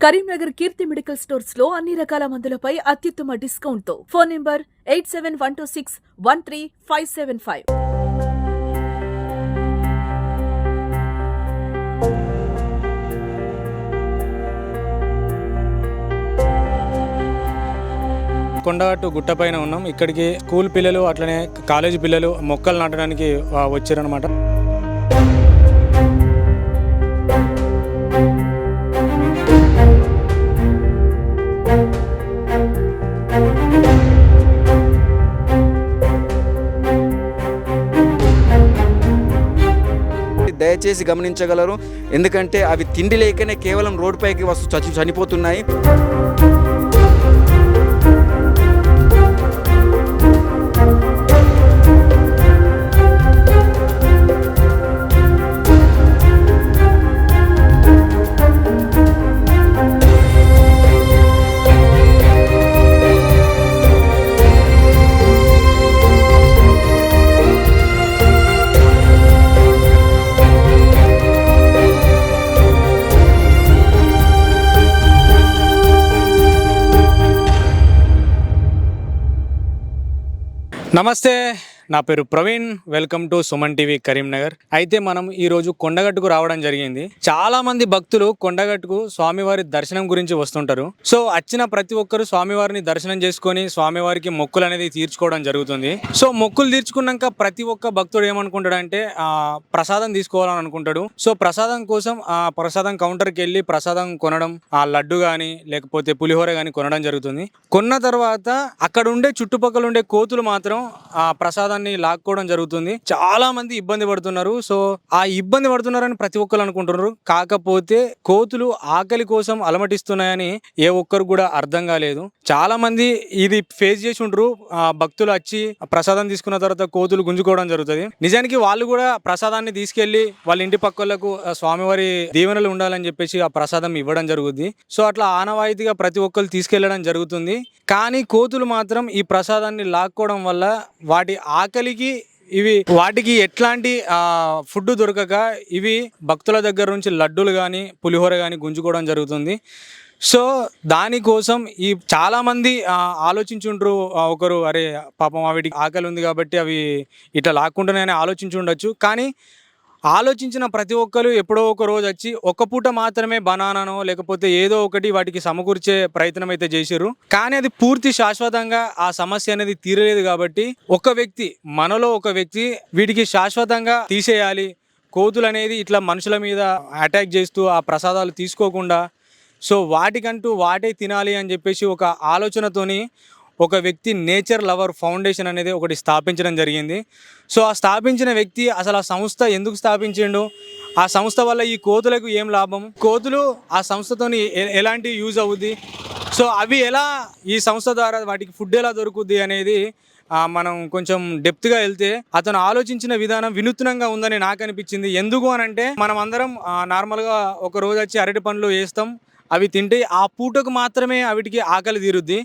కరీంనగర్ కీర్తి medical స్టోర్స్లో అన్ని రకాల మందులపై అత్యుత్తమ డిస్కౌంట్తో phone number eight seven one two six one three five seven five. Kondagattu గుట్టపైన ఉన్నాం. ఇక్కడికి స్కూల్ పిల్లలు అట్లనే కాలేజీ పిల్లలు మొక్కలు నాటడానికి వచ్చారనమాట దయచేసి గమనించగలరు. ఎందుకంటే అవి తిండి లేకనే కేవలం రోడ్డుపైకి వస్తూ చచ్చి చనిపోతున్నాయి. నమస్తే నా పేరు Praveen welcome to Suman TV Karimnagar. అయితే మనం ఈరోజు కొండగట్టుకు రావడం జరిగింది. చాలా మంది భక్తులు కొండగట్టుకు స్వామివారి దర్శనం గురించి వస్తుంటారు. సో వచ్చిన ప్రతి ఒక్కరు స్వామివారిని దర్శనం చేసుకొని స్వామివారికి మొక్కులు అనేది తీర్చుకోవడం జరుగుతుంది. సో మొక్కులు తీర్చుకున్నాక ప్రతి ఒక్క భక్తుడు ఏమనుకుంటాడు అంటే ప్రసాదం తీసుకోవాలని అనుకుంటాడు. సో ప్రసాదం కోసం ఆ ప్రసాదం కౌంటర్కి వెళ్ళి ప్రసాదం కొనడం ఆ లడ్డు కానీ లేకపోతే పులిహోర కానీ కొనడం జరుగుతుంది. కొన్న తర్వాత అక్కడ ఉండే చుట్టుపక్కల ఉండే కోతులు మాత్రం ఆ ప్రసాదం దాన్ని లాక్కోవడం జరుగుతుంది. చాలా మంది ఇబ్బంది పడుతున్నారు. సో ఆ ఇబ్బంది పడుతున్నారని ప్రతి ఒక్కరు అనుకుంటున్నారు. కాకపోతే కోతులు ఆకలి కోసం అలమటిస్తున్నాయని ఏ ఒక్కరు కూడా అర్థం కాలేదు. చాలా మంది ఇది ఫేస్ చేసి ఉంటారు. ఆ భక్తులు వచ్చి ప్రసాదం తీసుకున్న తర్వాత కోతులు గుంజుకోవడం జరుగుతుంది. నిజానికి వాళ్ళు కూడా ప్రసాదాన్ని తీసుకెళ్ళి వాళ్ళ ఇంటి పక్కలకు స్వామివారి దీవెనలు ఉండాలని చెప్పేసి ఆ ప్రసాదం ఇవ్వడం జరుగుద్ది. సో అట్లా ఆనవాయితీగా ప్రతి ఒక్కరు తీసుకెళ్ళడం జరుగుతుంది. కానీ కోతులు మాత్రం ఈ ప్రసాదాన్ని లాక్కోవడం వల్ల వాటి ఆకలికి ఇవి వాటికి ఎట్లాంటి ఫుడ్ దొరకక ఇవి భక్తుల దగ్గర నుంచి లడ్డూలు కానీ పులిహోర కానీ గుంజుకోవడం జరుగుతుంది. సో దానికోసం ఈ చాలామంది ఆలోచించుంటారు ఆలోచించుండ్రు ఒకరు అరే పాపం వాటికి ఆకలి ఉంది కాబట్టి అవి ఇట్లా లాక్కుంటున్నాయని ఆలోచించుండొచ్చు. కానీ ఆలోచించిన ప్రతి ఒక్కరు ఎప్పుడో ఒక రోజు వచ్చి ఒక్క పూట మాత్రమే బనానానో లేకపోతే ఏదో ఒకటి వాటికి సమకూర్చే ప్రయత్నం అయితే చేశారు కానీ అది పూర్తి శాశ్వతంగా ఆ సమస్య అనేది తీరలేదు కాబట్టి ఒక వ్యక్తి మనలో ఒక వ్యక్తి వీటికి శాశ్వతంగా తీసేయాలి. కోతులు అనేది ఇట్లా మనుషుల మీద అటాక్ చేస్తూ ఆ ప్రసాదాలు తీసుకోకుండా సో వాటికంటూ వాటే తినాలి అని చెప్పేసి ఒక ఆలోచనతోని ఒక వ్యక్తి నేచర్ లవర్ ఫౌండేషన్ అనేది ఒకటి స్థాపించడం జరిగింది. సో ఆ స్థాపించిన వ్యక్తి అసలు ఆ సంస్థ ఎందుకు స్థాపించిండు? ఆ సంస్థ వల్ల ఈ కోతులకు ఏం లాభం? కోతులు ఆ సంస్థతోని ఎలాంటి యూజ్ అవుద్ది? సో అవి ఎలా ఈ సంస్థ ద్వారా వాటికి ఫుడ్ ఎలా దొరుకుద్ది అనేది మనం కొంచెం డెప్త్గా వెళ్తే అతను ఆలోచించిన విధానం వినూత్నంగా ఉందని నాకు అనిపించింది. ఎందుకు అని అంటే మనం అందరం నార్మల్గా ఒక రోజు వచ్చి అరటి పండ్లు వేస్తాం అవి తింటే ఆ పూటకు మాత్రమే వాటికి ఆకలి తీరుద్ది.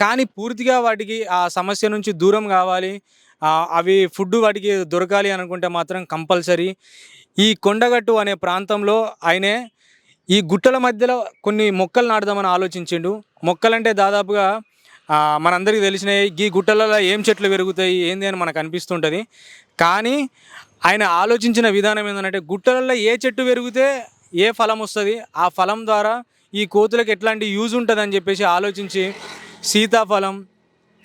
కానీ పూర్తిగా వాటికి ఆ సమస్య నుంచి దూరం కావాలి. అవి ఫుడ్ వాటికి దొరకాలి అనుకుంటే మాత్రం కంపల్సరీ. ఈ కొండగట్టు అనే ప్రాంతంలో ఆయనే ఈ గుట్టల మధ్యలో కొన్ని మొక్కలు నాటుదామని ఆలోచించిండు. మొక్కలంటే దాదాపుగా మనందరికీ తెలిసినవి ఈ గుట్టలలో ఏం చెట్లు పెరుగుతాయి ఏంది అని మనకు అనిపిస్తుంటుంది. కానీ ఆయన ఆలోచించిన విధానం ఏంటంటే గుట్టలలో ఏ చెట్టు పెరిగితే ఏ ఫలం వస్తుంది ఆ ఫలం ద్వారా ఈ కోతులకు ఎట్లాంటి యూజ్ ఉంటుంది అని చెప్పేసి ఆలోచించి సీతాఫలం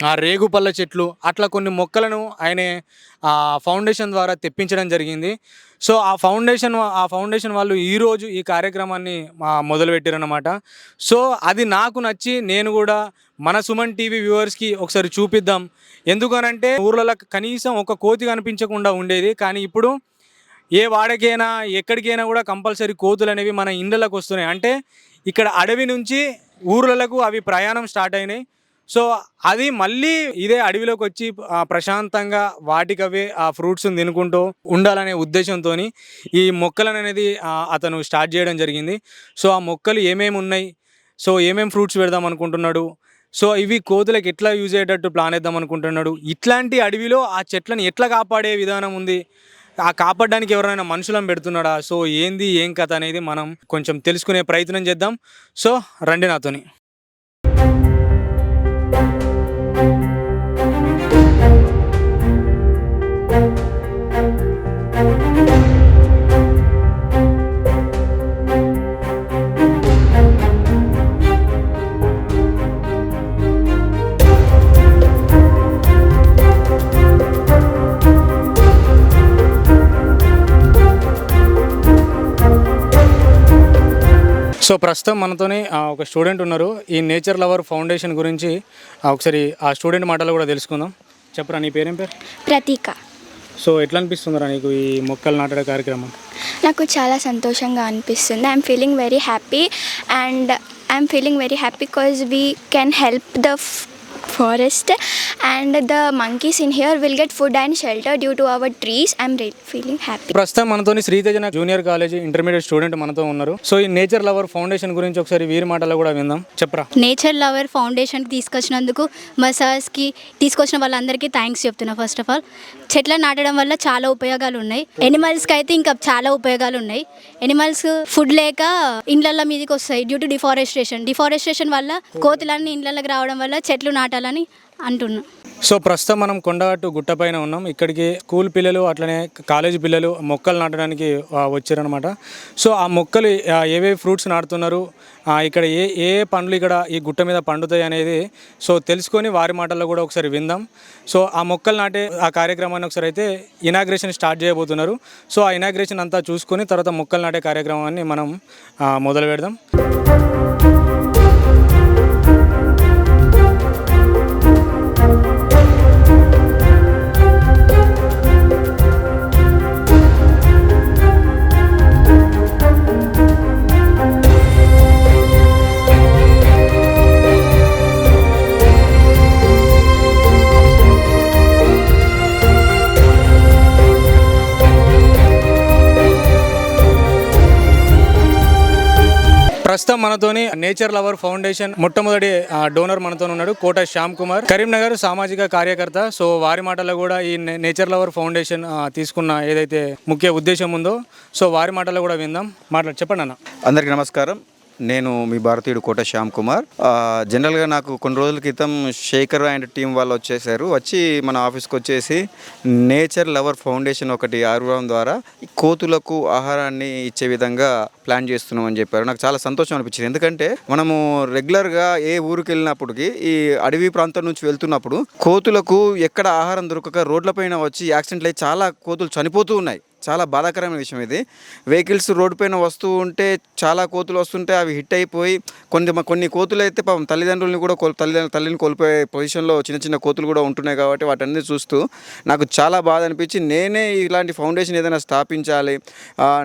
ఆ రేగుపళ్ళ చెట్లు అట్లా కొన్ని మొక్కలను ఆయన ఆ ఫౌండేషన్ ద్వారా తెప్పించడం జరిగింది. సో ఆ ఫౌండేషన్ ఆ ఫౌండేషన్ వాళ్ళు ఈరోజు ఈ కార్యక్రమాన్ని మొదలుపెట్టారనమాట సో అది నాకు నచ్చి నేను కూడా మన సుమన్ టీవీ వ్యూవర్స్కి ఒకసారి చూపిద్దాం. ఎందుకనంటే ఊర్లలో కనీసం ఒక కోతి కనిపించకుండా ఉండేది. కానీ ఇప్పుడు ఏ వాడకైనా ఎక్కడికైనా కూడా కంపల్సరీ కోతులు అనేవి మన ఇండ్లకు వస్తున్నాయి. అంటే ఇక్కడ అడవి నుంచి ఊర్లకు అవి ప్రయాణం స్టార్ట్ అయినాయి. సో అది మళ్ళీ ఇదే అడవిలోకి వచ్చి ప్రశాంతంగా వాటికవే ఆ ఫ్రూట్స్ తినుకుంటూ ఉండాలనే ఉద్దేశంతో ఈ మొక్కలను అనేది అతను స్టార్ట్ చేయడం జరిగింది. సో ఆ మొక్కలు ఏమేమి ఉన్నాయి? సో ఏమేమి ఫ్రూట్స్ పెడదాం అనుకుంటున్నాడు? సో ఇవి కోతులకు ఎట్లా యూజ్ అయ్యేటట్టు ప్లాన్ వేద్దాం అనుకుంటున్నాడు? ఇట్లాంటి అడవిలో ఆ చెట్లను ఎట్లా కాపాడే విధానం ఉంది? ఆ కాపాడడానికి ఎవరైనా మనుషులను పెడుతున్నాడా? సో ఏంది ఏం కథ అనేది మనం కొంచెం తెలుసుకునే ప్రయత్నం చేద్దాం. సో రండి నాతోని. సో ప్రస్తుతం మనతోని ఒక స్టూడెంట్ ఉన్నారు. ఈ నేచర్ లవర్ ఫౌండేషన్ గురించి ఒకసారి ఆ స్టూడెంట్ మాటలు కూడా తెలుసుకుందాం. చెప్పరా నీ పేరేం పేరు? ప్రతీక. సో ఎట్లా అనిపిస్తుందిరా నీకు ఈ మొక్కలు నాటడే కార్యక్రమం? నాకు చాలా సంతోషంగా అనిపిస్తుంది. I'm feeling very happy and I'm feeling very happy because we can help the forest and the monkeys in here will get food and shelter due to our trees I'm feeling happy ప్రస్తుతం మనతోని శ్రీతేజన junior college intermediate student మనతో ఉన్నారు. So ఈ nature lover foundation గురించి ఒకసారి వీరి మాటలు కూడా విందాం. చెప్పరా? నేచర్ లవర్ ఫౌండేషన్కి తీసుకొచ్చినందుకు మా సార్స్కి తీసుకొచ్చిన వాళ్ళందరికీ థ్యాంక్స్ చెప్తున్నా ఫస్ట్ ఆఫ్ ఆల్ చెట్లను నాటడం వల్ల చాలా ఉపయోగాలు ఉన్నాయి. ఎనిమల్స్కి అయితే ఇంకా చాలా ఉపయోగాలు ఉన్నాయి. ఎనిమల్స్ ఫుడ్ లేక ఇండ్లల మీదకి వస్తాయి డ్యూ టు డిఫారెస్టేషన్ డిఫారెస్టేషన్ వల్ల కోతులన్నీ ఇండ్లకి రావడం వల్ల చెట్లు నాటాలని అంటున్నా. సో ప్రస్తుతం మనం కొండగట్టు గుట్టపైన ఉన్నాం. ఇక్కడికి స్కూల్ పిల్లలు అట్లనే కాలేజ్ పిల్లలు మొక్కలు నాటడానికి వచ్చారనమాట సో ఆ మొక్కలు ఏవే ఏవేవి ఫ్రూట్స్ నాటుతున్నారు ఇక్కడ ఏ ఏ పండ్లు ఇక్కడ ఈ గుట్ట మీద పండుతాయి అనేది సో తెలుసుకొని వారి మాటల్లో కూడా ఒకసారి విందాం. సో ఆ మొక్కలు నాటే ఆ కార్యక్రమాన్ని ఒకసారి అయితే ఇనాగ్రేషన్ స్టార్ట్ చేయబోతున్నారు. సో ఆ ఇనాగ్రేషన్ అంతా చూసుకొని తర్వాత మొక్కలు నాటే కార్యక్రమాన్ని మనం మొదలు పెడదాం ప్రస్తుతం మనతోని నేచర్ లవర్ ఫౌండేషన్ మొట్టమొదటి డోనర్ మనతో ఉన్నాడు కోట శ్యామ్ కుమార్. కరీంనగర్ సామాజిక కార్యకర్త. సో వారి మాటల్లో కూడా ఈ నే- నేచర్ లవర్ ఫౌండేషన్ తీసుకున్న ఏదైతే ముఖ్య ఉద్దేశం ఉందో సో వారి మాటల్లో కూడా విందాం. మాట్లాడి చెప్పండి అన్న అందరికీ నమస్కారం. నేను మీ భారతీయుడు కోట శ్యామ్ కుమార్. జనరల్గా నాకు కొన్ని రోజుల క్రితం శేఖర్ అండ్ టీం వాళ్ళు వచ్చేసారు. వచ్చి మన ఆఫీస్కి వచ్చేసి నేచర్ లవర్ ఫౌండేషన్ ఒకటి ఆర్వడం ద్వారా కోతులకు ఆహారాన్ని ఇచ్చే విధంగా ప్లాన్ చేస్తున్నాం అని చెప్పారు. నాకు చాలా సంతోషం అనిపించింది. ఎందుకంటే మనము రెగ్యులర్గా ఏ ఊరికి వెళ్ళినప్పటికీ ఈ అడవి ప్రాంతం నుంచి వెళ్తున్నప్పుడు కోతులకు ఎక్కడ ఆహారం దొరకక రోడ్లపైన వచ్చి యాక్సిడెంట్లు అయ్యి చాలా కోతులు చనిపోతూ ఉన్నాయి. చాలా బాధాకరమైన విషయం ఇది. వెహికల్స్ రోడ్డు పైన వస్తూ ఉంటే చాలా కోతులు వస్తుంటే అవి హిట్ అయిపోయి కొన్ని కొన్ని కోతులు అయితే పాపం తల్లిదండ్రులని కూడా కోల్ తల్లిదండ్రులు తల్లిని కోల్పోయే పొజిషన్లో చిన్న చిన్న కోతులు కూడా ఉంటున్నాయి కాబట్టి వాటన్ని చూస్తూ నాకు చాలా బాధ అనిపించి నేనే ఇలాంటి ఫౌండేషన్ ఏదైనా స్థాపించాలి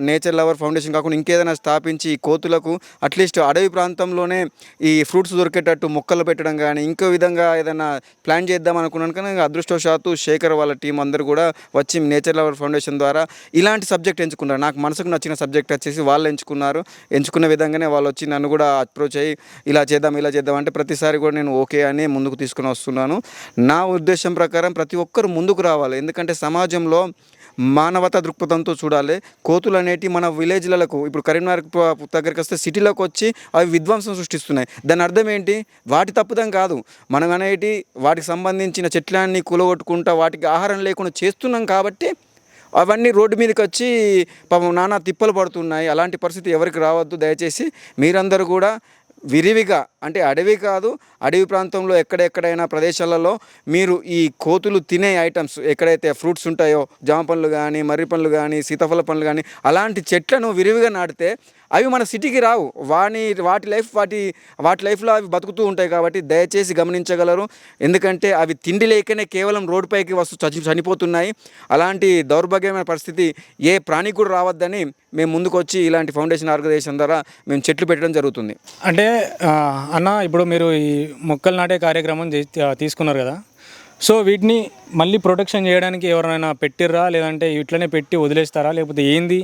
నేచర్ లవర్ ఫౌండేషన్ కాకుండా ఇంకేదైనా స్థాపించి ఈ కోతులకు అట్లీస్ట్ అడవి ప్రాంతంలోనే ఈ ఫ్రూట్స్ దొరికేటట్టు మొక్కలు పెట్టడం కానీ ఇంకో విధంగా ఏదైనా ప్లాన్ చేద్దాం అనుకున్నాను కానీ అదృష్టవశాత్తు శేఖర్ వాళ్ళ టీం అందరూ కూడా వచ్చి నేచర్ లవర్ ఫౌండేషన్ ద్వారా ఇలాంటి సబ్జెక్ట్ ఎంచుకున్నారు. నాకు మనసుకు నచ్చిన సబ్జెక్ట్ వచ్చేసి వాళ్ళు ఎంచుకున్నారు. ఎంచుకున్న విధంగానే వాళ్ళు వచ్చి నన్ను కూడా అప్రోచ్ అయ్యి ఇలా చేద్దాం ఇలా చేద్దాం అంటే ప్రతిసారి కూడా నేను ఓకే అని ముందుకు తీసుకుని వస్తున్నాను. నా ఉద్దేశం ప్రకారం ప్రతి ఒక్కరు ముందుకు రావాలి. ఎందుకంటే సమాజంలో మానవతా దృక్పథంతో చూడాలి. కోతులు అనేటివి మన విలేజ్లకు ఇప్పుడు కరీంనగర్ దగ్గరికి వస్తే సిటీలోకి వచ్చి అవి విధ్వంసం సృష్టిస్తున్నాయి. దాని అర్థం ఏంటి? వాటి తప్పుదం కాదు. మనం అనేటి వాటికి సంబంధించిన చెట్లన్నీ కూలగొట్టుకుంటా వాటికి ఆహారం లేకుండా చేస్తున్నాం కాబట్టి అవన్నీ రోడ్డు మీదకి వచ్చి పాపం నానా తిప్పలు పడుతున్నాయి. అలాంటి పరిస్థితి ఎవరికి రావద్దు. దయచేసి మీరందరూ కూడా విరివిగా అంటే అడవి కాదు అడవి ప్రాంతంలో ఎక్కడెక్కడైనా ప్రదేశాలలో మీరు ఈ కోతులు తినే ఐటమ్స్ ఎక్కడైతే ఫ్రూట్స్ ఉంటాయో జామ పండ్లు కానీ మర్రి పండ్లు కానీ సీతాఫల పండ్లు కానీ అలాంటి చెట్లను విరివిగా నాటితే అవి మన సిటీకి రావు. వాని వాటి లైఫ్ వాటి వాటి లైఫ్లో అవి బతుకుతూ ఉంటాయి కాబట్టి దయచేసి గమనించగలరు. ఎందుకంటే అవి తిండి లేకనే కేవలం రోడ్డుపైకి వస్తూ చచ్చి చనిపోతున్నాయి. అలాంటి దౌర్భాగ్యమైన పరిస్థితి ఏ ప్రాణికి కూడా రావద్దని మేము ముందుకొచ్చి ఇలాంటి ఫౌండేషన్ ఆర్గనైజేషన్ ద్వారా మేము చెట్లు పెట్టడం జరుగుతుంది. అంటే అన్న ఇప్పుడు మీరు ఈ మొక్కలు నాటే కార్యక్రమం తీసుకున్నారు కదా? సో వీటిని మళ్ళీ ప్రొటెక్షన్ చేయడానికి ఎవరైనా పెట్టిర్రా? లేదంటే ఇట్లనే పెట్టి వదిలేస్తారా? లేకపోతే ఏంది?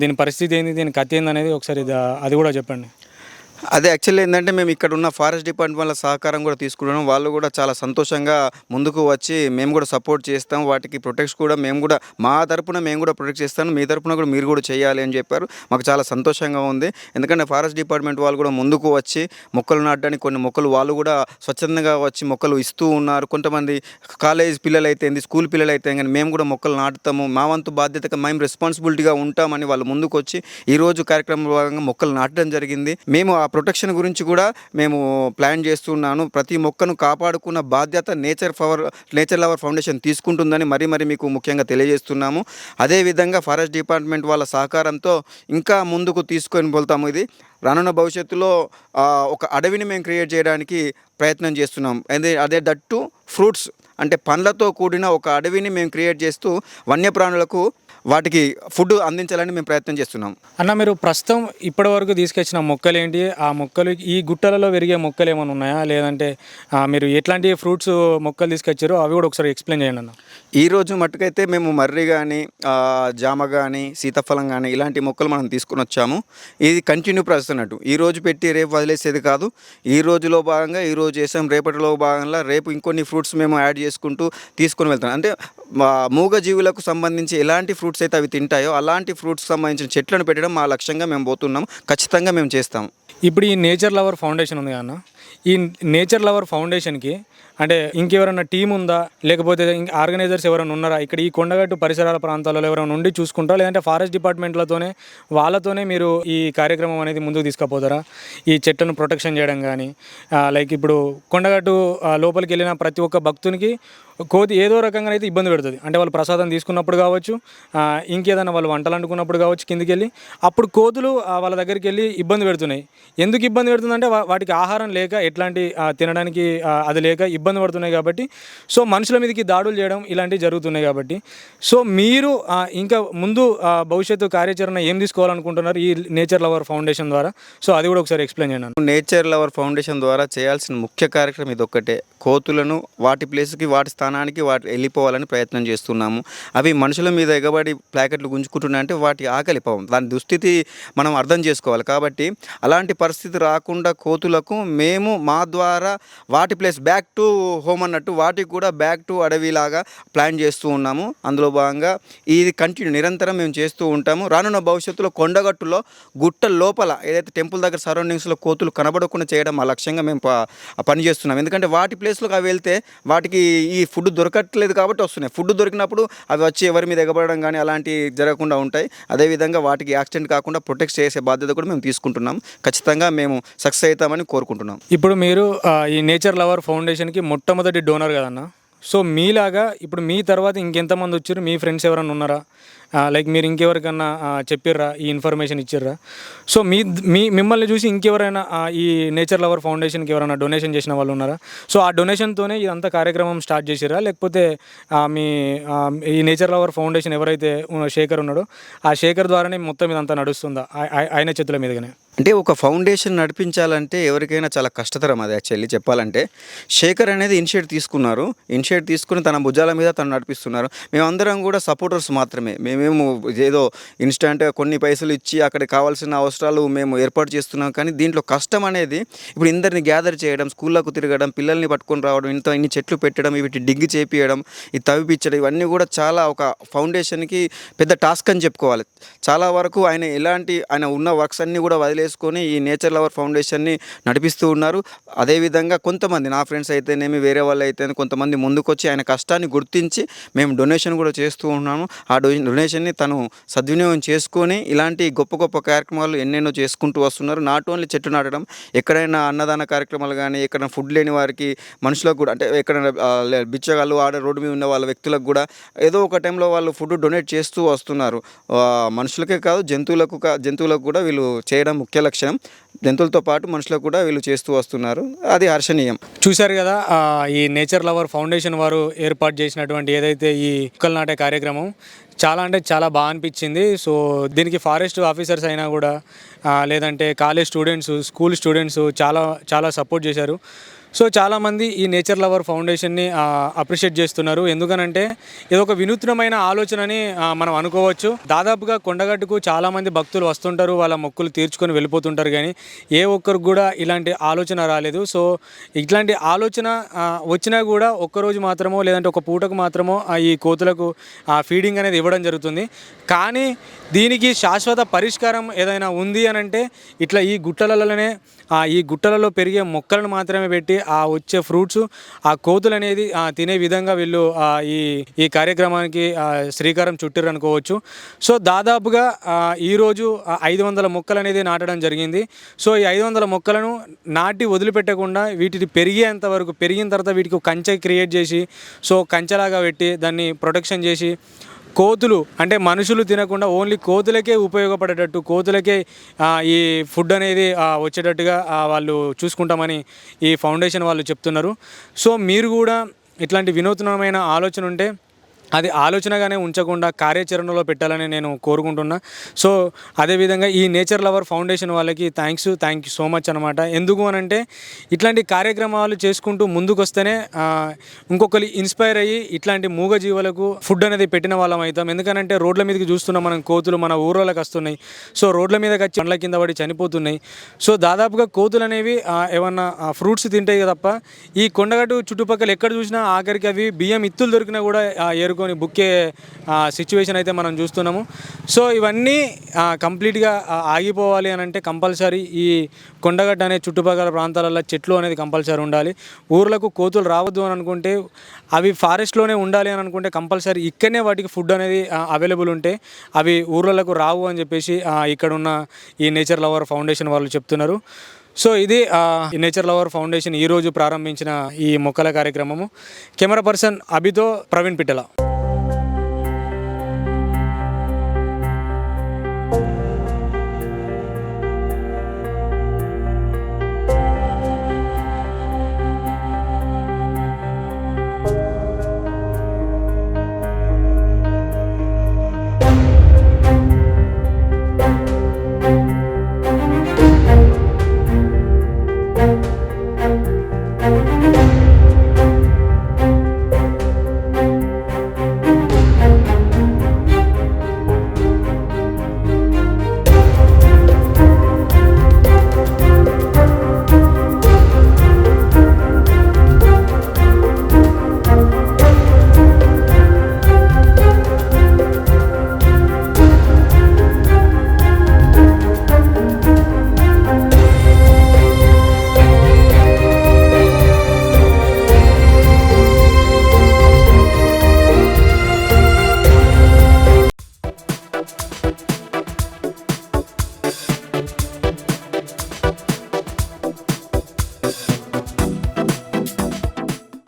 దీని పరిస్థితి ఏంది? దీని కథ ఏంది అనేది ఒకసారి అది కూడా చెప్పండి. అదే యాక్చువల్లీ ఏంటంటే మేము ఇక్కడ ఉన్న ఫారెస్ట్ డిపార్ట్మెంట్ వాళ్ళ సహకారం కూడా తీసుకుంటున్నాం వాళ్ళు కూడా చాలా సంతోషంగా ముందుకు వచ్చి మేము కూడా సపోర్ట్ చేస్తాం. వాటికి ప్రొటెక్ట్స్ కూడా మేము కూడా మా తరపున మేము కూడా ప్రొటెక్ట్ చేస్తాను. మీ తరపున కూడా మీరు కూడా చేయాలి అని చెప్పారు. మాకు చాలా సంతోషంగా ఉంది. ఎందుకంటే ఫారెస్ట్ డిపార్ట్మెంట్ వాళ్ళు కూడా ముందుకు వచ్చి మొక్కలు నాటడానికి కొన్ని మొక్కలు వాళ్ళు కూడా స్వచ్ఛందంగా వచ్చి మొక్కలు ఇస్తూ ఉన్నారు. కొంతమంది కాలేజ్ పిల్లలు అయితే స్కూల్ పిల్లలు అయితే కానీ మేము కూడా మొక్కలు నాటుతాము. మా వంతు బాధ్యతగా మేము రెస్పాన్సిబిలిటీగా ఉంటామని వాళ్ళు ముందుకు వచ్చి ఈ రోజు భాగంగా మొక్కలు నాటడం జరిగింది. మేము ఆ ప్రొటెక్షన్ గురించి కూడా మేము ప్లాన్ చేస్తున్నాను. ప్రతి మొక్కను కాపాడుకున్న బాధ్యత నేచర్ ఫవర్ నేచర్ లవర్ ఫౌండేషన్ తీసుకుంటుందని మరీ మరీ మీకు ముఖ్యంగా తెలియజేస్తున్నాము. అదేవిధంగా ఫారెస్ట్ డిపార్ట్మెంట్ వాళ్ళ సహకారంతో ఇంకా ముందుకు తీసుకొని వెళ్తాము. ఇది రానున్న భవిష్యత్తులో ఒక అడవిని మేము క్రియేట్ చేయడానికి ప్రయత్నం చేస్తున్నాం. అదే అదే దట్టు ఫ్రూట్స్ అంటే పండ్లతో కూడిన ఒక అడవిని మేము క్రియేట్ చేస్తూ వన్యప్రాణులకు వాటికి ఫుడ్ అందించాలని మేము ప్రయత్నం చేస్తున్నాం. అన్న మీరు ప్రస్తుతం ఇప్పటి వరకు తీసుకొచ్చిన మొక్కలు ఏంటి ఆ మొక్కలు ఈ గుట్టలలో పెరిగే మొక్కలు ఏమైనా ఉన్నాయా? లేదంటే మీరు ఎట్లాంటి ఫ్రూట్స్ మొక్కలు తీసుకొచ్చారో అవి కూడా ఒకసారి ఎక్స్ప్లెయిన్ చేయండి అన్న. ఈరోజు మట్టుకైతే మేము మర్రి కానీ జామ కానీ సీతాఫలం కానీ ఇలాంటి మొక్కలు మనం తీసుకొని వచ్చాము. ఇది కంటిన్యూ ప్రాసెస్ అన్నట్టు ఈ రోజు పెట్టి రేపు వదిలేసేది కాదు. ఈ రోజులో భాగంగా ఈ రోజు చేసాం. రేపటిలో భాగంగా రేపు ఇంకొన్ని ఫ్రూట్స్ మేము యాడ్ చేసుకుంటూ తీసుకొని వెళ్తాం అంటే మా మూగ జీవులకు సంబంధించి ఎలాంటి ఫ్రూట్స్ అయితే అవి తింటాయో అలాంటి ఫ్రూట్స్ సంబంధించిన చెట్లను పెట్టడం మా లక్ష్యంగా మేము పోతున్నాం ఖచ్చితంగా మేము చేస్తాం ఇప్పుడు ఈ నేచర్ లవర్ ఫౌండేషన్ ఉంది అన్న. ఈ నేచర్ లవర్ ఫౌండేషన్కి అంటే ఇంకెవరైనా టీం ఉందా? లేకపోతే ఆర్గనైజర్స్ ఎవరైనా ఉన్నారా? ఇక్కడ ఈ కొండగట్టు పరిసరాల ప్రాంతాలలో ఎవరైనా ఉండి చూసుకుంటారా? లేదంటే ఫారెస్ట్ డిపార్ట్మెంట్లతోనే వాళ్ళతోనే మీరు ఈ కార్యక్రమం అనేది ముందుకు తీసుకుపోతారా? ఈ చెట్లను ప్రొటెక్షన్ చేయడం కానీ లైక్ ఇప్పుడు కొండగట్టు లోపలికి వెళ్ళిన ప్రతి ఒక్క భక్తునికి కోతి ఏదో రకంగా అయితే ఇబ్బంది పెడుతుంది. అంటే వాళ్ళు ప్రసాదం తీసుకున్నప్పుడు కావచ్చు ఇంకేదైనా వాళ్ళు వంటలు వండుకున్నప్పుడు కావచ్చు కిందికి వెళ్ళి అప్పుడు కోతులు వాళ్ళ దగ్గరికి వెళ్ళి ఇబ్బంది పెడుతున్నాయి. ఎందుకు ఇబ్బంది పెడుతుందంటే వాటికి ఆహారం లేక ఎట్లాంటి తినడానికి అది లేక ఇబ్బంది పడుతున్నాయి కాబట్టి సో మనుషుల మీదకి దాడులు చేయడం ఇలాంటివి జరుగుతున్నాయి కాబట్టి. సో మీరు ఇంకా ముందు ఆ, భవిష్యత్తు కార్యాచరణ ఏం తీసుకోవాలనుకుంటున్నారు ఈ నేచర్ లవర్ ఫౌండేషన్ ద్వారా? సో అది కూడా ఒకసారి ఎక్స్ప్లెయిన్ చేయండి నేచర్ లవర్ ఫౌండేషన్ ద్వారా చేయాల్సిన ముఖ్య కార్యక్రమం ఇది ఒక్కటే. కోతులను వాటి ప్లేస్కి వాటి స్థానానికి వాటి వెళ్ళిపోవాలని ప్రయత్నం చేస్తున్నాము. అవి మనుషుల మీద ఎగబడి ప్లాకెట్లు గుంజుకుంటున్నాయంటే వాటి ఆకలి పావం దాని దుస్థితి మనం అర్థం చేసుకోవాలి. కాబట్టి అలాంటి పరిస్థితి రాకుండా కోతులకు మేము మా ద్వారా వాటి ప్లేస్ బ్యాక్ టు హోమ్ అన్నట్టు వాటికి కూడా బ్యాక్ టు అడవిలాగా ప్లాన్ చేస్తూ ఉన్నాము. అందులో భాగంగా ఇది కంటిన్యూ నిరంతరం మేము చేస్తూ ఉంటాము. రానున్న భవిష్యత్తులో కొండగట్టులో గుట్ట లోపల ఏదైతే టెంపుల్ దగ్గర సరౌండింగ్స్లో కోతులు కనబడకుండా చేయడం ఆ లక్ష్యంగా మేము పనిచేస్తున్నాం పని చేస్తున్నాం. ఎందుకంటే వాటి ప్లేస్లోకి అవి వెళ్తే వాటికి ఈ ఫుడ్ దొరకట్లేదు కాబట్టి వస్తున్నాయి. ఫుడ్ దొరికినప్పుడు అవి వచ్చి ఎవరి మీద ఎగబడడం కానీ అలాంటివి జరగకుండా ఉంటాయి. అదేవిధంగా వాటికి యాక్సిడెంట్ కాకుండా ప్రొటెక్ట్ చేసే బాధ్యత కూడా మేము తీసుకుంటున్నాం. ఖచ్చితంగా మేము సక్సెస్ అవుతామని కోరుకుంటున్నాం. ఇప్పుడు మీరు ఈ నేచర్ లవర్ ఫౌండేషన్కి మొట్టమొదటి డోనర్ కదన్న. సో మీలాగా ఇప్పుడు మీ తర్వాత ఇంకెంతమంది వచ్చారు? మీ ఫ్రెండ్స్ ఎవరైనా ఉన్నారా? లైక్ మీరు ఇంకెవరికన్నా చెప్పిర్రా? ఈ ఇన్ఫర్మేషన్ ఇచ్చిర్రా? సో మీ మీ మిమ్మల్ని చూసి ఇంకెవరైనా ఈ నేచర్ లవర్ ఫౌండేషన్కి ఎవరైనా డొనేషన్ చేసిన వాళ్ళు ఉన్నారా? సో ఆ డొనేషన్తోనే ఇదంతా కార్యక్రమం స్టార్ట్ చేసిరా లేకపోతే మీ ఈ నేచర్ లవర్ ఫౌండేషన్ ఎవరైతే శేఖర్ ఉన్నాడో ఆ శేఖర్ ద్వారానే మొత్తం ఇదంతా నడుస్తుందా? ఆయన చేతుల మీదుగానే. అంటే ఒక ఫౌండేషన్ నడిపించాలంటే ఎవరికైనా చాలా కష్టతరం అది యాక్చువల్లీ చెప్పాలంటే. శేఖర్ అనేది ఇనిషియేట్ తీసుకున్నారు. ఇనిషియేట్ తీసుకుని తన భుజాల మీద తను నడిపిస్తున్నారు. మేమందరం కూడా సపోర్టర్స్ మాత్రమే. మేమేమో ఏదో ఇన్స్టంట్ కొన్ని పైసలు ఇచ్చి అక్కడ కావాల్సిన అవసరాలు మేము ఏర్పాటు చేస్తున్నాం. కానీ దీంట్లో కష్టం అనేది ఇప్పుడు ఇందరిని గ్యాదర్ చేయడం స్కూళ్ళకు తిరగడం పిల్లల్ని పట్టుకొని రావడం ఇంత ఇన్ని చెట్లు పెట్టడం వీటి డిగ్గి చేపియడం ఇది తవ్విపించడం ఇవన్నీ కూడా చాలా ఒక ఫౌండేషన్కి పెద్ద టాస్క్ అని చెప్పుకోవాలి. చాలా వరకు ఆయన ఎలాంటి ఆయన ఉన్న వర్క్స్ అన్నీ కూడా వేసుకొని ఈ నేచర్ లవర్ ఫౌండేషన్ని నడిపిస్తూ ఉన్నారు. అదేవిధంగా కొంతమంది నా ఫ్రెండ్స్ అయితేనేమి వేరే వాళ్ళు అయితే కొంతమంది ముందుకొచ్చి ఆయన కష్టాన్ని గుర్తించి మేము డొనేషన్ కూడా చేస్తూ ఉన్నాము. ఆ డొ డొనేషన్ని తను సద్వినియోగం చేసుకొని ఇలాంటి గొప్ప గొప్ప కార్యక్రమాలు ఎన్నెన్నో చేసుకుంటూ వస్తున్నారు. నాట్ ఓన్లీ చెట్టు నాటడం ఎక్కడైనా అన్నదాన కార్యక్రమాలు కానీ ఎక్కడైనా ఫుడ్ లేని వారికి మనుషులకు కూడా అంటే ఎక్కడైనా బిచ్చగాళ్ళు ఆడ రోడ్డు మీద ఉన్న వాళ్ళ వ్యక్తులకు కూడా ఏదో ఒక టైంలో వాళ్ళు ఫుడ్ డొనేట్ చేస్తూ వస్తున్నారు. మనుషులకే కాదు జంతువులకు కా- జంతువులకు కూడా వీళ్ళు చేయడం ముఖ్యం లక్ష్యం జంతువులతో పాటు మనుషులకు కూడా వీళ్ళు చేస్తూ వస్తున్నారు. అది హర్షణీయం. చూశారు కదా ఈ నేచర్ లవర్ ఫౌండేషన్ వారు ఏర్పాటు చేసినటువంటి ఏదైతే ఈ మొక్కలు నాటే కార్యక్రమం చాలా అంటే చాలా బాగా అనిపించింది. సో దీనికి ఫారెస్ట్ ఆఫీసర్స్ అయినా కూడా లేదంటే కాలేజ్ స్టూడెంట్స్ స్కూల్ స్టూడెంట్స్ చాలా చాలా సపోర్ట్ చేశారు. సో చాలామంది ఈ నేచర్ లవర్ ఫౌండేషన్ని అప్రిషియేట్ చేస్తున్నారు. ఎందుకనంటే ఇది ఒక వినూత్నమైన ఆలోచనని మనం అనుకోవచ్చు. దాదాపుగా కొండగట్టుకు చాలామంది భక్తులు వస్తుంటారు వాళ్ళ మొక్కులు తీర్చుకొని వెళ్ళిపోతుంటారు కానీ ఏ ఒక్కరికి కూడా ఇలాంటి ఆలోచన రాలేదు. సో ఇట్లాంటి ఆలోచన వచ్చినా కూడా ఒక్కరోజు మాత్రమో లేదంటే ఒక పూటకు మాత్రమో ఆ, ఈ కోతులకు ఆ ఫీడింగ్ అనేది ఇవ్వడం జరుగుతుంది. కానీ దీనికి శాశ్వత పరిష్కారం ఏదైనా ఉంది అని అంటే ఇట్లా ఈ గుట్టలలోనే ఈ గుట్టలలో పెరిగే మొక్కలను మాత్రమే పెట్టి ఆ వచ్చే ఫ్రూట్స్ ఆ కోతులు అనేది తినే విధంగా వీళ్ళు ఈ ఈ కార్యక్రమానికి శ్రీకారం చుట్టారు అనుకోవచ్చు. సో దాదాపుగా ఈరోజు ఐదు వందల మొక్కలు అనేది నాటడం జరిగింది. సో ఈ ఐదు వందల మొక్కలను నాటి వదిలిపెట్టకుండా వీటిని పెరిగేంత వరకు పెరిగిన తర్వాత వీటికి కంచె క్రియేట్ చేసి సో కంచెలాగా పెట్టి దాన్ని ప్రొటెక్షన్ చేసి కోతులు అంటే మనుషులు తినకుండా ఓన్లీ కోతులకే ఉపయోగపడేటట్టు కోతులకే ఈ ఫుడ్ అనేది వచ్చేటట్టుగా వాళ్ళు చూసుకుంటామని ఈ ఫౌండేషన్ వాళ్ళు చెప్తున్నారు. సో మీరు కూడా ఇట్లాంటి వినూత్నమైన ఆలోచన ఉంటే అది ఆలోచనగానే ఉంచకుండా కార్యాచరణలో పెట్టాలని నేను కోరుకుంటున్నా. సో అదేవిధంగా ఈ నేచర్ లవర్ ఫౌండేషన్ వాళ్ళకి thanks thank you so much అనమాట ఎందుకు అని అంటే ఇట్లాంటి కార్యక్రమాలు చేసుకుంటూ ముందుకు వస్తేనే ఇంకొకరు ఇన్స్పైర్ అయ్యి ఇట్లాంటి మూగజీవులకు ఫుడ్ అనేది పెట్టిన వాళ్ళం అవుతాం. ఎందుకనంటే రోడ్ల మీదకి చూస్తున్నాం మనం కోతులు మన ఊర్లోకి వస్తున్నాయి. సో రోడ్ల మీదకి వచ్చి పండ్ల కింద పడి చనిపోతున్నాయి. సో దాదాపుగా కోతులు అనేవి ఆ, ఏమన్నా ఫ్రూట్స్ తింటాయి తప్ప ఈ కొండగట్టు చుట్టుపక్కల ఎక్కడ చూసినా ఆఖరికి అవి బియ్యం ఇత్తులు దొరికినా కూడా ఏరుకు ఏరుకొని బుక్కే సిచ్యువేషన్ అయితే మనం చూస్తున్నాము. సో ఇవన్నీ కంప్లీట్గా ఆగిపోవాలి అని అంటే కంపల్సరీ ఈ కొండగడ్డ అనే చుట్టుపక్కల ప్రాంతాలలో చెట్లు అనేది కంపల్సరీ ఉండాలి. ఊర్లకు కోతులు రావద్దు అని అనుకుంటే అవి ఫారెస్ట్లోనే ఉండాలి అని అనుకుంటే కంపల్సరీ ఇక్కడనే వాటికి ఫుడ్ అనేది అవైలబుల్ ఉంటే అవి ఊర్లకు రావు అని చెప్పేసి ఇక్కడ ఉన్న ఈ నేచర్ లవర్ ఫౌండేషన్ వాళ్ళు చెప్తున్నారు. సో ఇది నేచర్ లవర్ ఫౌండేషన్ ఈరోజు ప్రారంభించిన ఈ మొక్కల కార్యక్రమము. కెమెరా పర్సన్ అభితో ప్రవీణ్ పిట్టల.